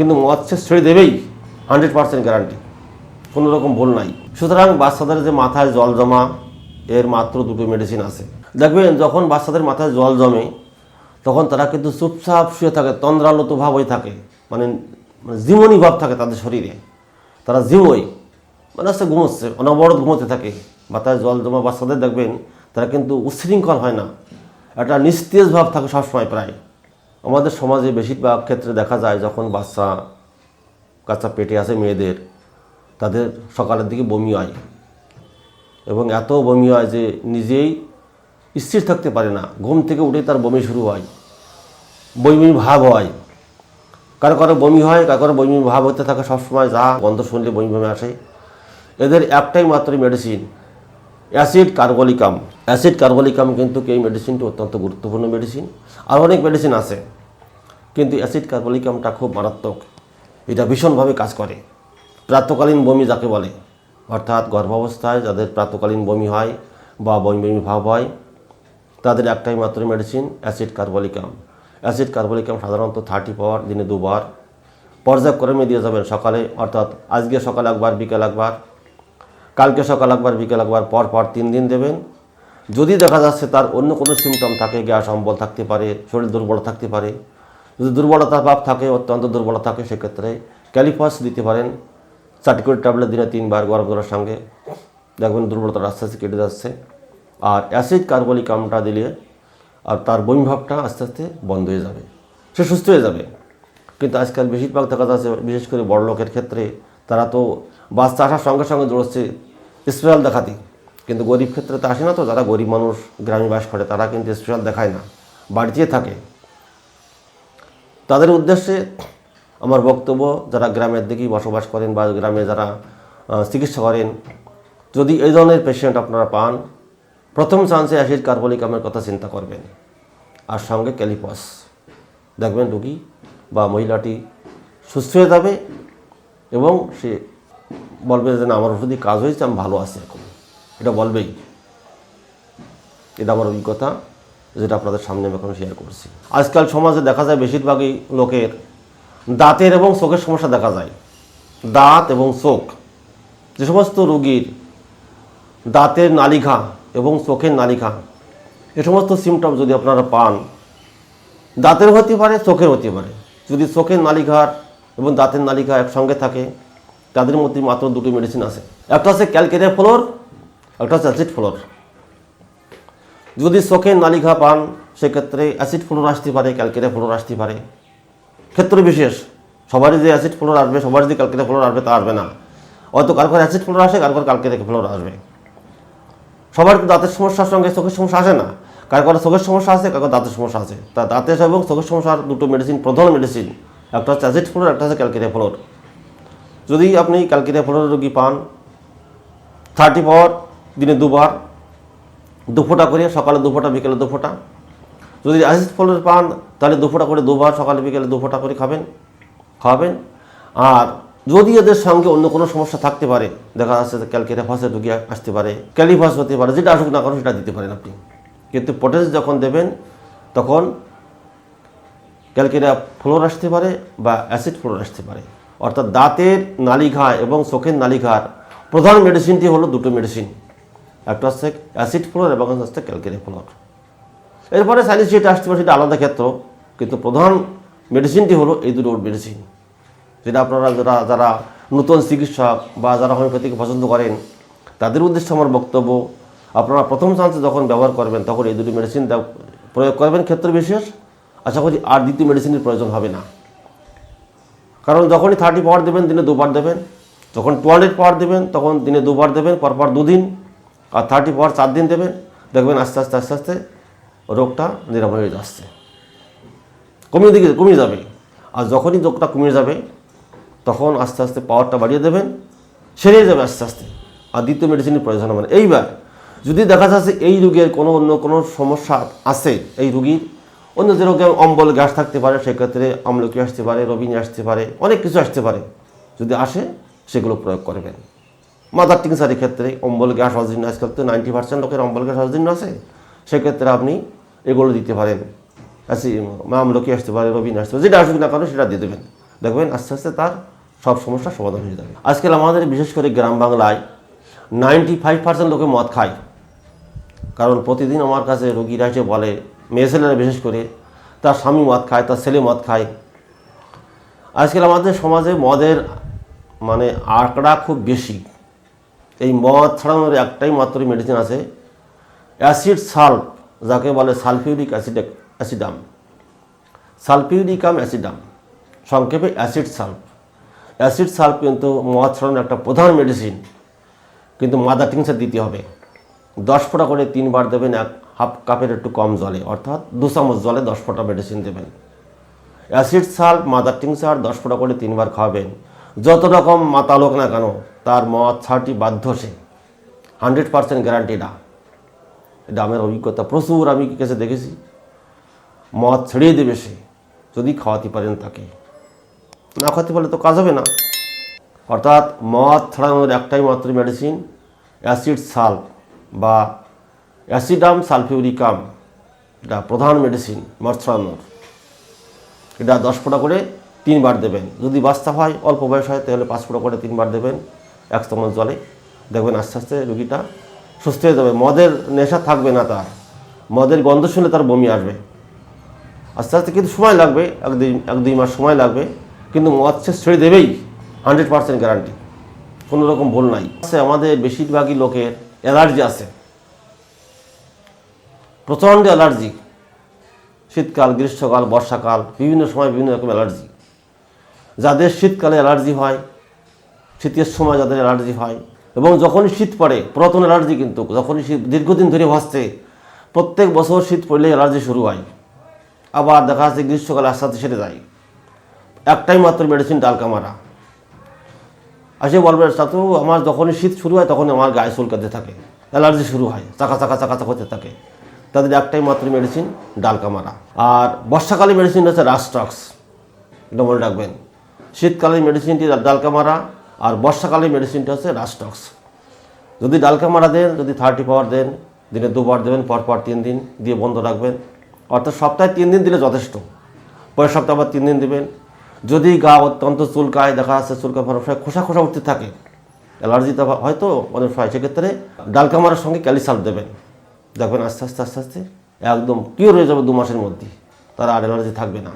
কিন্তু মদ শেষ ছেড়ে দেবেই হান্ড্রেড পার্সেন্ট গ্যারান্টি। কোনো রকম ভুল নাই। সুতরাং বাচ্চাদের যে মাথায় জল জমা, এর মাত্র দুটো মেডিসিন আছে। দেখবেন, যখন বাচ্চাদের মাথায় জল জমে, তখন তারা কিন্তু চুপচাপ শুয়ে থাকে, তন্দ্রালত ভাব হয়ে থাকে। মানে মানে জীবনী ভাব থাকে তাদের শরীরে। তারা জীবই মানে হচ্ছে ঘুমোচ্ছে, অনবরত ঘুমোতে থাকে। মাথায় জল জমা বাচ্চাদের দেখবেন, তারা কিন্তু উচ্ছৃঙ্খল হয় না। একটা নিস্তেজ ভাব থাকে সবসময় প্রায়। আমাদের সমাজে বেশিরভাগ ক্ষেত্রে দেখা যায় যখন বাচ্চা কাঁচা পেটে আছে মেয়েদের, তাদের সকালের দিকে বমি হয়। এবং এত বমি হয় যে নিজেই স্থির থাকতে পারে না। ঘুম থেকে উঠে তার বমি শুরু হয়। বমি ভাব হয়। কারও কারও বমি হয়, কারও কারও বমি ভাব হতে থাকে সবসময় যা গন্ধ শুনলে বমি বমি আসে। এদের একটাই মাত্র medicine acid carbolicum acid carbolicum কিন্তু এই মেডিসিনটি অত্যন্ত গুরুত্বপূর্ণ মেডিসিন। আর অনেক মেডিসিন আছে, কিন্তু অ্যাসিড কার্বলিকামটা খুব মারাত্মক। এটা ভীষণভাবে কাজ করে। প্রাতকালীন বমি যাকে বলে, অর্থাৎ গর্ভাবস্থায় যাদের প্রাতকালীন বমি হয় বা বমি বমি ভাব হয়, তাদের একটাই মাত্র medicine, acid carbolicum. Acid carbolicum সাধারণত থার্টি পাওয়ার, দিনে দুবার। পর্যায়ক্রমে দিয়ে যাবেন সকালে, অর্থাৎ আজকে সকাল একবার, বিকেল একবার। কালকে সকাল একবার, বিকেল একবার পর পর তিন দিন দেবেন। যদি দেখা যাচ্ছে তার অন্য কোনো সিমটম থাকে, গ্যাস অম্বল থাকতে পারে, শরীর দুর্বল থাকতে পারে, যদি দুর্বলতা ভাব থাকে, অত্যন্ত দুর্বলতা থাকে, সেক্ষেত্রে ক্যালিফাস দিতে পারেন। চারটি করে ট্যাবলেট দিনে তিনবার গরম করার সঙ্গে। দেখবেন দুর্বলতা আস্তে আস্তে কেটে যাচ্ছে। আর অ্যাসিড কার্বলিকামটা দিলে আর তার বমিভাবটা আস্তে আস্তে বন্ধ হয়ে যাবে। সে সুস্থ হয়ে যাবে। কিন্তু আজকাল বেশিরভাগ দেখা যাচ্ছে, বিশেষ করে বড় লোকের ক্ষেত্রে তারা তো বাচ্চা আসার সঙ্গে সঙ্গে দৌড়চ্ছে, স্পেশাল দেখাতে। কিন্তু গরিব ক্ষেত্রে তো আসে না তো, যারা গরিব মানুষ গ্রামে বাস করে, তারা কিন্তু স্পেশাল দেখায় না, বাড়িতেই থাকে। তাদের উদ্দেশ্যে আমার বক্তব্য, যারা গ্রামের দিকেই বসবাস করেন বা গ্রামে যারা চিকিৎসা করেন, যদি এই ধরনের পেশেন্ট আপনারা পান, প্রথম চান্সে অ্যাসিড কার্বলিকামের কথা চিন্তা করবেন। আর সঙ্গে ক্যালিপাস দেখবেন রুগী বা মহিলাটি সুস্থ হয়ে যাবে এবং সে বলবে যে, না, আমার ওষুধই কাজ হয়েছে, আমি ভালো আছি এখন। এটা বলবেই। এটা আমার অভিজ্ঞতা, যেটা আপনাদের সামনে আমি এখন শেয়ার করছি। আজকাল সমাজে দেখা যায় বেশিরভাগই লোকের দাঁতের এবং চোখের সমস্যা দেখা যায়। দাঁত এবং চোখ। যে সমস্ত রোগীর দাঁতের নালিঘা এবং চোখের নালিঘা এ সমস্ত সিমটম যদি আপনারা পান দাঁতের হতে পারে চোখের হতে পারে। যদি চোখের নালিঘার এবং দাঁতের নালিকা একসঙ্গে থাকে, তাদের মধ্যে মাত্র দুটি মেডিসিন আছে। একটা আছে ক্যালকেরিয়া ফ্লোর হচ্ছে অ্যাসিড ফ্লোর যদি চোখের নালিঘা পান, সেক্ষেত্রে অ্যাসিড ফ্লোর আসতে পারে ক্যালকেরিয়া ফ্লোর আসতে পারে। ক্ষেত্র বিশেষ, সবারই যে অ্যাসিড ফ্লোর আসবে সবার যে ক্যালকেরিয়া ফ্লোর আসবে, তা আসবে না। হয়তো কারও অ্যাসিড ফ্লোর আসে কারও ক্যালকেরিয়া ফ্লোর আসবে। সবার তো দাঁতের সমস্যার সঙ্গে চোখের সমস্যা আসে না। কারও কারও চোখের সমস্যা আছে কারও দাঁতের সমস্যা আছে। তা দাঁতের এবং চোখের সমস্যার দুটো মেডিসিন প্রধান মেডিসিন একটা হচ্ছে অ্যাসিড ফ্লোর একটা হচ্ছে ক্যালকেরিয়া ফ্লোর যদি আপনি ক্যালকেরিয়া ফ্লোর রোগী পান থার্টি পাওয়ার দিনে দুবার দু ফোঁটা করে সকালে দু ফোঁটা বিকেলে দু ফোঁটা যদি অ্যাসিড ফ্লোর পান, তাহলে দু ফোঁটা করে দুবার, সকালে, বিকেলে দু ফোঁটা করে খাবেন, খাওয়াবেন। আর যদি এদের সঙ্গে অন্য কোনো সমস্যা থাকতে পারে, দেখা যাচ্ছে যে ক্যালকেরিয়া ফাসের রুগী আসতে পারে ক্যালিফাস হতে পারে, যেটা আসুক না কারণ সেটা দিতে পারেন আপনি। কিন্তু পটেজ যখন দেবেন, তখন ক্যালকেরিয়া ফ্লোর আসতে পারে বা অ্যাসিড ফ্লোর আসতে পারে। অর্থাৎ দাঁতের নালিঘা এবং চোখের নালিঘার প্রধান মেডিসিনটি হলো দুটো মেডিসিন একটা হচ্ছে অ্যাসিড ফ্লোর এবং হচ্ছে ক্যালকেরিয়া ফ্লোর এরপরে সাইনিস যেটা আসতে পারে সেটা আলাদা ক্ষেত্র, কিন্তু প্রধান মেডিসিনটি হলো এই দুটো মেডিসিন যেটা আপনারা যারা যারা নতুন চিকিৎসক বা যারা হোমিওপ্যাথিকে পছন্দ করেন, তাদের উদ্দেশ্যে আমার বক্তব্য, আপনারা প্রথম চান্সে যখন ব্যবহার করবেন, তখন এই দুটি মেডিসিন প্রয়োগ করবেন ক্ষেত্র বিশেষ। আশা করি আর দ্বিতীয় মেডিসিনের প্রয়োজন হবে না। কারণ যখনই থার্টি পাওয়ার দেবেন, দিনে দুবার দেবেন। যখন টুয়াল্ভ পাওয়ার দেবেন, তখন দিনে দুবার দেবেন, পরপর দুদিন। আর থার্টি পাওয়ার চার দিন দেবেন, দেখবেন আস্তে আস্তে আস্তে আস্তে রোগটা নিরাময় হয়ে যাচ্ছে। কমিয়ে দিকে, কমিয়ে যাবে। আর যখনই রোগটা কমিয়ে যাবে, তখন আস্তে আস্তে পাওয়ারটা বাড়িয়ে দেবেন, সেরে যাবে আস্তে আস্তে। আর দ্বিতীয় মেডিসিনের প্রয়োজন হবে এইবার, যদি দেখা যাচ্ছে এই রোগের কোনো অন্য কোনো সমস্যা আছে, এই রুগীর, অন্য যে রোগে অম্বল, গ্যাস থাকতে পারে, সেক্ষেত্রে আমলকি আসতে পারে, রবিনি আসতে পারে, অনেক কিছু আসতে পারে। যদি আসে, সেগুলো প্রয়োগ করবেন। মাদার টিংসারের ক্ষেত্রে অম্বল গ্যাস অজীর্ণ আজকাল তো নাইনটি পার্সেন্ট লোকের অম্বল গ্যাস অজীর্ণ আছে। সেক্ষেত্রে আপনি এগুলো দিতে পারেন। আসি আমলকি আসতে পারে রবিন আসতে পারে, যেটা আসুক না কেন সেটা দিয়ে দেবেন। দেখবেন আস্তে আস্তে তার সব সমস্যার সমাধান হয়ে যাবে। আজকাল আমাদের বিশেষ করে গ্রাম বাংলায় নাইনটি ফাইভ পার্সেন্ট লোকে মদ খায়। কারণ প্রতিদিন আমার কাছে রোগীরা এসে বলে, মেয়ে ছেলেরা বিশেষ করে, তার স্বামী মদ খায়, তার ছেলে মদ খায়। আজকাল আমাদের সমাজে মদের মানে আঁকড়া খুব বেশি। এই মদ ছাড়ানোর একটাই মাত্র মেডিসিন আছে। অ্যাসিড সাল্প যাকে বলে sulphuric acid acidum sulphuricum acidum সংক্ষেপে অ্যাসিড সাল্প অ্যাসিড সাল্প কিন্তু মদ ছড়ানোর একটা প্রধান মেডিসিন কিন্তু মাদার টিংসার দিতে হবে। দশ ফোঁটা করে তিনবার দেবেন এক হাফ কাপের একটু কম জলে, অর্থাৎ দু চামচ জলে দশ ফোঁটা মেডিসিন দেবেন। অ্যাসিড সাল্প মাদার টিংসার দশ ফোঁটা করে তিনবার খাওয়াবেন। যত রকম মাতালোক না কেন তার মদ ছাড়টি বাধ্য সে। হান্ড্রেড পার্সেন্ট গ্যারান্টি না। এটা আমার অভিজ্ঞতা। প্রচুর আমি কাছে দেখেছি। মদ ছেড়িয়ে দেবে সে, যদি খাওয়াতে পারেন তাকে। না খাওয়াতে পারলে তো কাজ হবে না। অর্থাৎ মদ ছড়ানোর একটাই মাত্র মেডিসিন অ্যাসিড সাল্প বা অ্যাসিডাম সালফিউরিকাম এটা প্রধান মেডিসিন মদ ছড়ানোর এটা দশ ফোঁটা করে তিনবার দেবেন। যদি বাচ্চা হয়, অল্প বয়স হয়, তাহলে পাঁচ ফোঁটা করে তিনবার দেবেন। এক চামচ জলে। দেখবেন আস্তে আস্তে রুগীটা সুস্থ হয়ে যাবে। মদের নেশা থাকবে না তার। মদের গন্ধ শুনে তার বমি আসবে। আস্তে আস্তে কিন্তু সময় লাগবে, এক দুই এক দুই মাস সময় লাগবে। কিন্তু মদ সে ছেড়ে দেবেই, হান্ড্রেড পার্সেন্ট গ্যারান্টি। কোনো রকম ভুল নাই। আমাদের বেশিরভাগই লোকের অ্যালার্জি আছে। প্রচণ্ড অ্যালার্জি। শীতকাল, গ্রীষ্মকাল, বর্ষাকাল, বিভিন্ন সময় বিভিন্ন রকম অ্যালার্জি। যাদের শীতকালে অ্যালার্জি হয় শীতের সময় যাদের অ্যালার্জি হয় এবং যখনই শীত পড়ে, পুরাতন অ্যালার্জি কিন্তু যখনই শীত, দীর্ঘদিন ধরে ভাসছে, প্রত্যেক বছর শীত পড়লে অ্যালার্জি শুরু হয়। আবার দেখা যাচ্ছে গ্রীষ্মকালে আস্তে আস্তে সেরে যায়। একটাই মাত্র মেডিসিন ডালকা মারা আসে বলবে তাতে আমার যখনই শীত শুরু হয় তখন আমার গায়ে চুলকাতে থাকে, অ্যালার্জি শুরু হয়, চাকা চাকা চাকা চাকা হতে থাকে। তাদের একটাই মাত্র মেডিসিন ডালকা মারা আর বর্ষাকালে মেডিসিন হচ্ছে রাস্টক্স এটা মনে রাখবেন। শীতকালের মেডিসিনটি ডালকা মারা আর বর্ষাকালের মেডিসিনটা হচ্ছে রাস্টক্স যদি ডালকা মারা দেন, যদি থার্টি পাওয়ার দেন, দিনে দুবার দেবেন পর পর তিন দিন দিয়ে বন্ধ রাখবেন। অর্থাৎ সপ্তাহে তিন দিন দিলে যথেষ্ট। পরের সপ্তাহে আবার তিন দিন দেবেন। যদি গা অত্যন্ত চুলকায়, দেখা যাচ্ছে চুলকা ফেরার সময় খোসা খোসা উঠতে থাকে। অ্যালার্জিতে হয়তো অনেক সময় সেক্ষেত্রে ডালকা মারার সঙ্গে ক্যালিসাল দেবেন। দেখবেন আস্তে আস্তে আস্তে আস্তে একদম কিওর হয়ে যাবে দু মাসের মধ্যে। তারা আর অ্যালার্জি থাকবে না।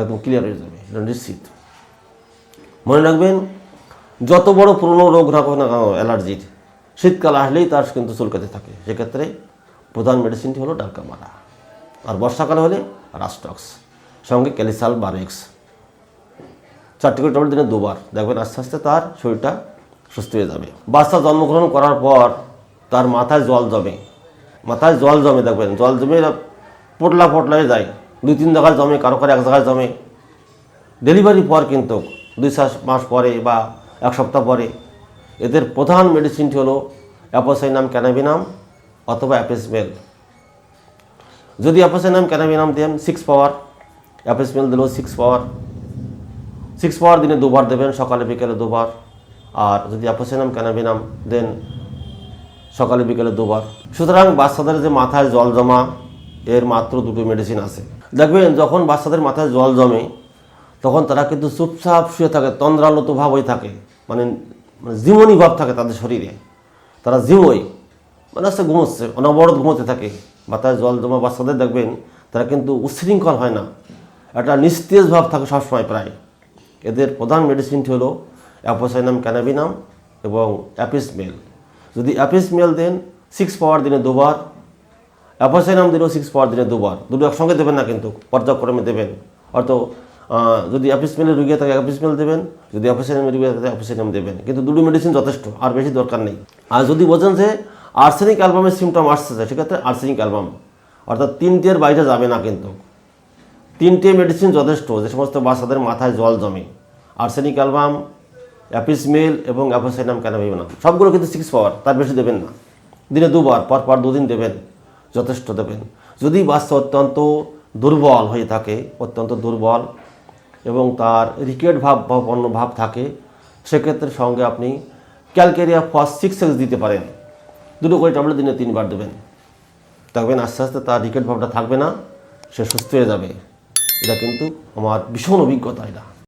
একদম ক্লিয়ার হয়ে যাবে। এটা নিশ্চিত। মনে রাখবেন যত বড় পুরনো রোগ রাখো না অ্যালার্জির শীতকাল আসলেই তার কিন্তু চুলকাতে থাকে। সেক্ষেত্রে প্রধান মেডিসিনটি হলো ডালকা মারা আর বর্ষাকাল হলে রাস্টক্স সঙ্গে ক্যালিসাল বারেক্স। চারটি করে দিনে দুবার। দেখবেন আস্তে আস্তে তার শরীরটা সুস্থ হয়ে যাবে। বাচ্চা জন্মগ্রহণ করার পর তার মাথায় জল জমে। মাথায় জল জমে, দেখবেন। জল জমে পটলা পটলা যায়। দুই, তিন জায়গায় জমে, কারও কারও এক জায়গায় জমে। ডেলিভারি পর কিন্তু দুই মাস পরে বা এক সপ্তাহ পরে। এদের প্রধান মেডিসিনটি হলো অ্যাপোসাইনাম ক্যানাবিনাম অথবা অ্যাপেসমেল যদি অ্যাপোসাইনাম ক্যানাবিনাম দেন সিক্স পাওয়ার অ্যাপেসমেল দিলেও সিক্স পাওয়ার সিক্স পাওয়ার দিনে দুবার দেবেন, সকালে, বিকেলে দুবার। আর যদি অ্যাপোসাইনাম ক্যানাবিনাম দেন, সকালে, বিকেলে দুবার। সুতরাং বাচ্চাদের যে মাথায় জল জমা, এর মাত্র দুটো মেডিসিন আছে। দেখবেন, যখন বাচ্চাদের মাথায় জল জমে, তখন তারা কিন্তু চুপচাপ শুয়ে থাকে তন্দ্রালত ভাব হয়ে থাকে। মানে মানে জীবনী ভাব থাকে তাদের শরীরে। তারা জীবই মানে হচ্ছে ঘুমোচ্ছে অনবরত ঘুমোতে থাকে। মাথায় জল জমা বাচ্চাদের দেখবেন তারা কিন্তু উচ্ছৃঙ্খল হয় না। একটা নিস্তেজ ভাব থাকে সবসময় প্রায়। এদের প্রধান মেডিসিনটি হলো অ্যাপোসাইনাম ক্যানাবিনাম এবং অ্যাপিসমেল। যদি অ্যাপিসমেল দেন সিক্স পাওয়ার দিনে দুবার। অ্যাপোসাইনাম দিলেও সিক্স পাওয়ার দিনে দুবার। দুটো একসঙ্গে দেবেন না কিন্তু পর্যায়ক্রমে দেবেন। অর্থাৎ আহ, যদি অ্যাপিসমেলের রুগী থাকে অ্যাপিসমেল দেবেন। যদি অ্যাপোসাইনামের রুগী থাকে অ্যাপোসাইনাম দেবেন। কিন্তু দুটো মেডিসিন যথেষ্ট, আর বেশি দরকার নেই। আর যদি বোঝেন যে আর্সেনিক অ্যালবামের সিমটম আসছে সেক্ষেত্রে আর্সেনিক অ্যালবাম অর্থাৎ তিনটের বাইরে যাবে না কিন্তু। তিনটে মেডিসিন যথেষ্ট, যে সমস্ত বাচ্চাদের মাথায় জল জমে। আর্সেনিক অ্যালবাম অ্যাপিসমেল এবং অ্যাপোসাইনাম ক্যানাবিনাম সবগুলো কিন্তু সিক্স পাওয়ার তার বেশি দেবেন না। দিনে দুবার পর পর দুদিন দেবেন, যথেষ্ট দেবেন। যদি বাচ্চা অত্যন্ত দুর্বল হয়ে থাকে, অত্যন্ত দুর্বল এবং তার রিকেট ভাব বা অন্য ভাব থাকে, সেক্ষেত্রে সঙ্গে আপনি ক্যালকেরিয়া ফার্স্ট সিক্স এক্স দিতে পারেন। দুটো করে ট্যাবলেট দিনে তিনবার দেবেন। দেখবেন আস্তে আস্তে তার রিকেট ভাবটা থাকবে না, সে সুস্থ হয়ে যাবে। এটা কিন্তু আমার ভীষণ অভিজ্ঞতা এটা।